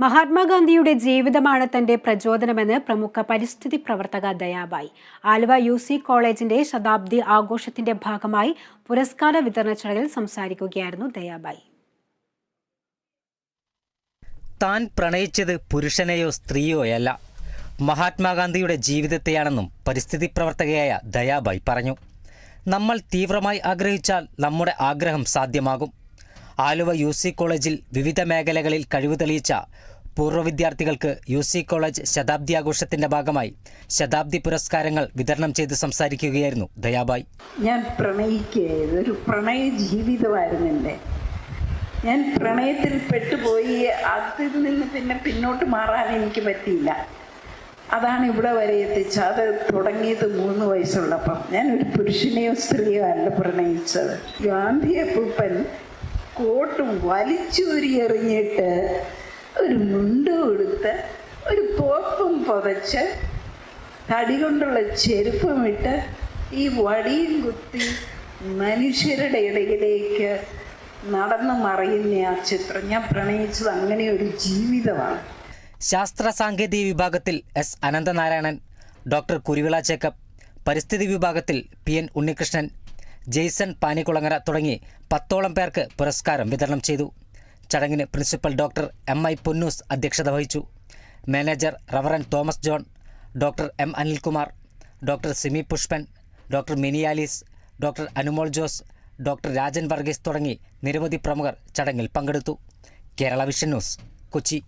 മഹാത്മാഗാന്ധിയുടെ ജീവിതമാണ് തന്റെ പ്രചോദനമെന്ന് പ്രമുഖ പരിസ്ഥിതി പ്രവർത്തക ദയാബായി. ആലുവ യു സി കോളേജിന്റെ ശതാബ്ദി ആഘോഷത്തിന്റെ ഭാഗമായി പുരസ്കാര വിതരണ ചടങ്ങിൽ സംസാരിക്കുകയായിരുന്നു ദയാബായി. താൻ പ്രണയിച്ചത് പുരുഷനെയോ സ്ത്രീയോയല്ല മഹാത്മാഗാന്ധിയുടെ ജീവിതത്തെയാണെന്നും പരിസ്ഥിതി പ്രവർത്തകയായ ദയാബായി പറഞ്ഞു. നമ്മൾ തീവ്രമായി ആഗ്രഹിച്ചാൽ നമ്മുടെ ആഗ്രഹം സാധ്യമാകും. ആലുവ യു സി കോളേജിൽ വിവിധ മേഖലകളിൽ കഴിവ് തെളിയിച്ച പൂർവ വിദ്യാർത്ഥികൾക്ക് യു സി കോളേജ് ശതാബ്ദി ആഘോഷത്തിന്റെ ഭാഗമായി ശതാബ്ദി പുരസ്കാരങ്ങൾ വിതരണം ചെയ്ത് സംസാരിക്കുകയായിരുന്നു ദയാബായി. ഞാൻ പ്രണയിക്കുകയായിരുന്നു. ഒരു പ്രണയ ജീവിതമായിരുന്നു എന്റെ. ഞാൻ പ്രണയത്തിൽ പെട്ടുപോയി അതിൽ നിന്ന് പിന്നെ പിന്നോട്ട് മാറാൻ എനിക്ക് പറ്റിയില്ല. അതാണ് ഇവിടെ വരെ എത്തിച്ചത്. അത് തുടങ്ങിയത് മൂന്ന് വയസ്സുള്ളപ്പം. ഞാൻ ഒരു പുരുഷനെയോ സ്ത്രീയോ അല്ല പ്രണയിച്ചത്. ഗാന്ധി അപ്പൂപ്പൻ കോട്ടും വലിച്ചൂരി എറിഞ്ഞിട്ട് ഒരു മുണ്ട് കൊടുത്ത് ഒരു പോപ്പും പുതച്ച് തടി കൊണ്ടുള്ള ചെരുപ്പും ഇട്ട് ഈ വടിയും കുത്തി മനുഷ്യരുടെ ഇടയിലേക്ക് നടന്നു മറയുന്ന ആ ചിത്രം. ഞാൻ പ്രണയിച്ചത് അങ്ങനെ ഒരു ജീവിതമാണ്. ശാസ്ത്ര സാങ്കേതിക വിഭാഗത്തിൽ S Ananthanarayanan doctor Kuruvila Jacob പരിസ്ഥിതി വിഭാഗത്തിൽ പി എൻ ഉണ്ണികൃഷ്ണൻ ജെയ്സൺ പാനിക്കുളങ്ങര തുടങ്ങി പത്തോളം പേർക്ക് പുരസ്കാരം വിതരണം ചെയ്തു. ചടങ്ങിന് principal doctor M I Ponnoos അധ്യക്ഷത വഹിച്ചു. Manager reverend Thomas John doctor M Anilkumar doctor Simi Pushpan doctor മിനിയാലിസ് doctor Anumol Jose doctor Rajan Varghese തുടങ്ങി നിരവധി പ്രമുഖർ ചടങ്ങിൽ പങ്കെടുത്തു. Kerala vision news Kochi.